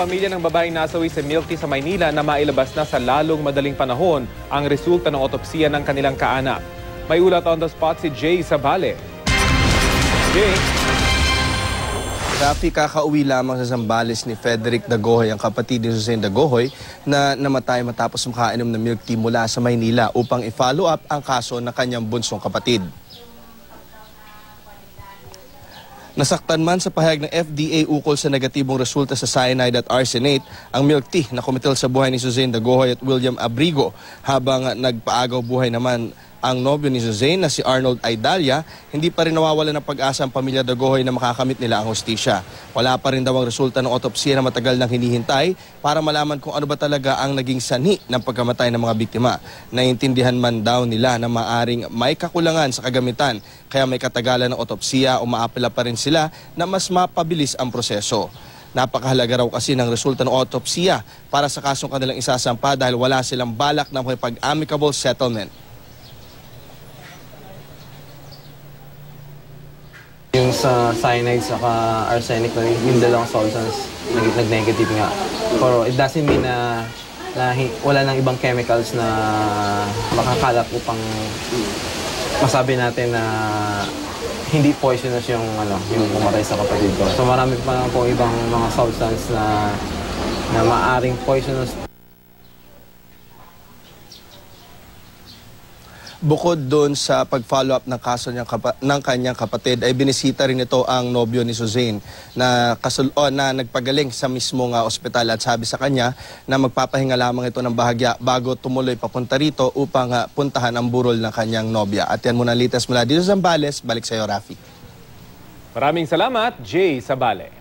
pamilya ng babaeng nasawi sa milk tea sa Maynila na mailabas na sa lalong madaling panahon ang resulta ng otopsiya ng kanilang kaanak. May ulat on the spot si Jay Sabale. Jay, Rafi, kakauwi lamang sa Zambales ni Frederick Dagohoy, ang kapatid ni Jose Dagohoy, na namatay matapos makainom ng milk tea mula sa Maynila upang i-follow up ang kaso ng kanyang bunsong kapatid. Nasaktan man sa pahayag ng FDA ukol sa negatibong resulta sa cyanide at arsenate ang milk tea na kumitil sa buhay ni Suzanne Dagohoy at William Abrigo habang nagpaagaw buhay naman ang nobyo ni Suzanne na si Arnold Aidalia, hindi pa rin nawawala ng pag-asa ang pamilya Dagohoy na makakamit nila ang hostisya. Wala pa rin daw ang resulta ng otopsiya na matagal nang hinihintay para malaman kung ano ba talaga ang naging sanhi ng pagkamatay ng mga biktima. Naiintindihan man daw nila na maaring may kakulangan sa kagamitan kaya may katagalan ng otopsiya o maapela pa rin sila na mas mapabilis ang proseso. Napakahalaga raw kasi ng resulta ng otopsiya para sa kasong kanilang isasampa dahil wala silang balak na makipag-amicable settlement. Yung sa cyanide saka arsenic na yung dalawang substance nag- nag-negative nga. Pero it doesn't mean na, na wala nang ibang chemicals na makakalap upang masabi natin na hindi poisonous yung ano yung pumatay sa kapatid ko. So marami pa po ibang mga substance na na maaring poisonous Bukod doon sa pag-follow up ng kaso kapa- ng kanyang kapatid ay binisita rin ito ang nobyo ni Suzanne na kasul o, na nagpagaling sa mismong ah, ospital at sabi sa kanya na magpapahinga lamang ito ng bahagya bago tumuloy papunta rito upang ah, puntahan ang burol ng kanyang nobya. At yan muna latest mula dito sa Zambales. Balik sa iyo, Rafi. maraming salamat, Jay Sabale.